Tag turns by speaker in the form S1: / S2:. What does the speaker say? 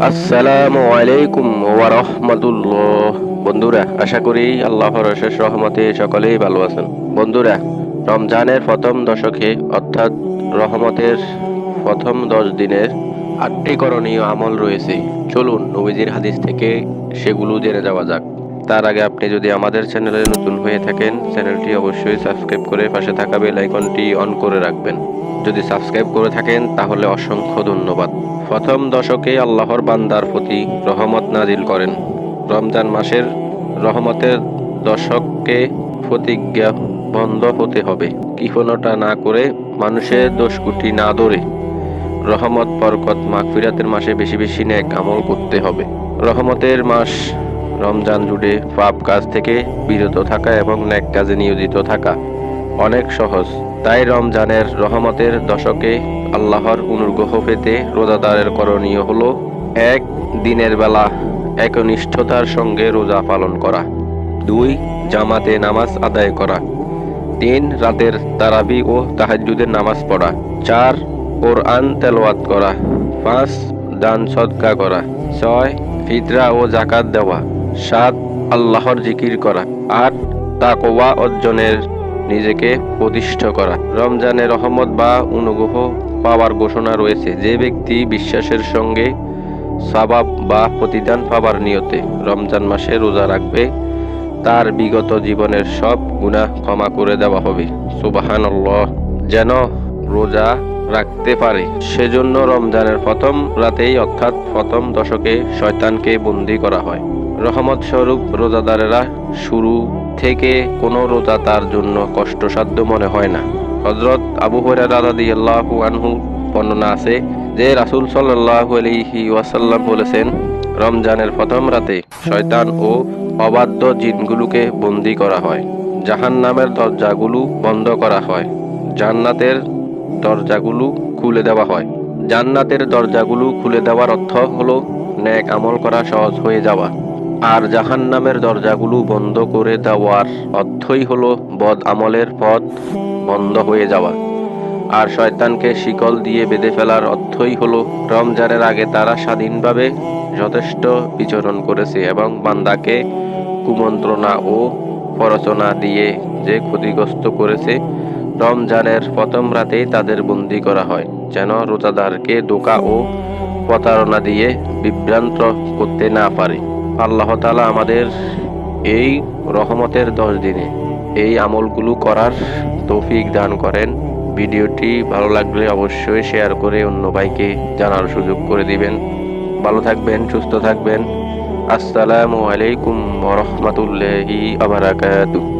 S1: আসসালামু আলাইকুম রাহমাতুল্লাহ। বন্ধুরা, আশা করি আল্লাহর অশেষ রহমতে সকলেই ভালো আছেন। বন্ধুরা, রমজানের প্রথম দশকে, অর্থাৎ রহমতের প্রথম দশ দিনের আটটি করণীয় আমল রয়েছে। চলুন নবীজির হাদিস থেকে সেগুলো জেনে যাওয়া যাক। তার আগে আপনি যদি আমাদের চ্যানেলে নতুন হয়ে থাকেন, চ্যানেলটি অবশ্যই সাবস্ক্রাইব করে পাশে থাকা বেল আইকনটি অন করে রাখবেন। যদি সাবস্ক্রাইব করে থাকেন, তাহলে অসংখ্য ধন্যবাদ। প্রথম দশকে আল্লাহর বান্দার প্রতি রহমত নাজিল করেন। রমজান মাসের রহমতের দশককে প্রতিজ্ঞা বন্ধ হতে হবে। কৃপণতা না করে মানুষের দোষকুটি না ধরে রহমত, বরকত, মাগফিরাতের মাসে বেশি বেশি নেক আমল করতে হবে। রহমতের মাস রমজান জুড়ে পাপ কাজ থেকে বিরত থাকা এবং ন্যাক কাজে নিয়োজিত থাকা অনেক সহজ। তাই রমজানের রহমতের দশকে আল্লাহর অনুগ্রহ পেতে রোজাদারের করণীয় হলো, এক, দিনের বেলা একনিষ্ঠতার সঙ্গে রোজা পালন করা। দুই, জামাতে নামাজ আদায় করা। তিন, রাতের তারাবি ও তাহাজ্জুদের নামাজ পড়া। চার, কোরআন তেলাওয়াত করা। পাঁচ, দান সদকা করা। ছয়, ফিতরা ও জাকাত দেওয়া। সাত আল্লাহর জিকির করা, আট তাকওয়া অর্জনের নিজেকে প্রতিষ্ঠ করা। রমজানের রহমত বা অনুগ্রহ পাওয়ার ঘোষণা রয়েছে, যে ব্যক্তি বিশ্বাসের সঙ্গে সবাব বা প্রতিদান পাবার নিয়তে রমজান মাসে রোজা রাখবে, তার বিগত জীবনের সব গুনাহ ক্ষমা করে দেওয়া হবে। সুবাহান যেন রোজা রাখতে পারে, সেজন্য রমজানের প্রথম রাতেই অর্থাৎ প্রথম দশকে শয়তানকে বন্দি করা হয়। রহমত স্বরূপ রোজাদারেরা শুরু থেকে কোনো রোজা তার জন্য কষ্টসাধ্য মনে হয় না। হজরত আবু হরারা আনহু বর্ণনা আছে যে রাসূল সাল্লাল্লাহু আলাইহি ওয়াসাল্লাম বলেছেন, রমজানের প্রথম রাতে শয়তান ও অবাধ্য জিনগুলোকে বন্দি করা হয়। জাহান্নামের দরজাগুলো বন্ধ করা হয়। জান্নাতের দরজাগুলো খুলে দেওয়া হয়। জান্নাতের দরজাগুলো খুলে দেওয়ার অর্থ হলো, ন্যাক আমল করা সহজ হয়ে যাওয়া। আর জাহান্নামের দরজাগুলো বন্ধ করে দেওয়ার অর্থই হলো বদ আমলের পথ বন্ধ হয়ে যাওয়া। আর শয়তানকে শিকল দিয়ে বেঁধে ফেলার অর্থই হলো রমজানের আগে তারা স্বাধীনভাবে যথেষ্ট বিচরণ করেছে এবং বান্দাকে কুমন্ত্রণা ও প্ররোচনা দিয়ে যে ক্ষতিগ্রস্ত করেছে, রমজানের প্রথম রাতেই তাদের বন্দি করা হয়, যেন রোজাদারকে দোকা ও প্রতারণা দিয়ে বিভ্রান্ত করতে না পারে। আল্লাহ তালা আমাদের এই রহমতের দশ দিনে এই আমলগুলো করার তৌফিক দান করেন। ভিডিওটি ভালো লাগলে অবশ্যই শেয়ার করে অন্য ভাইকে জানার সুযোগ করে দিবেন। ভালো থাকবেন, সুস্থ থাকবেন। আসসালামু আলাইকুম রহমতুল্লাহি আবরাকাতুহ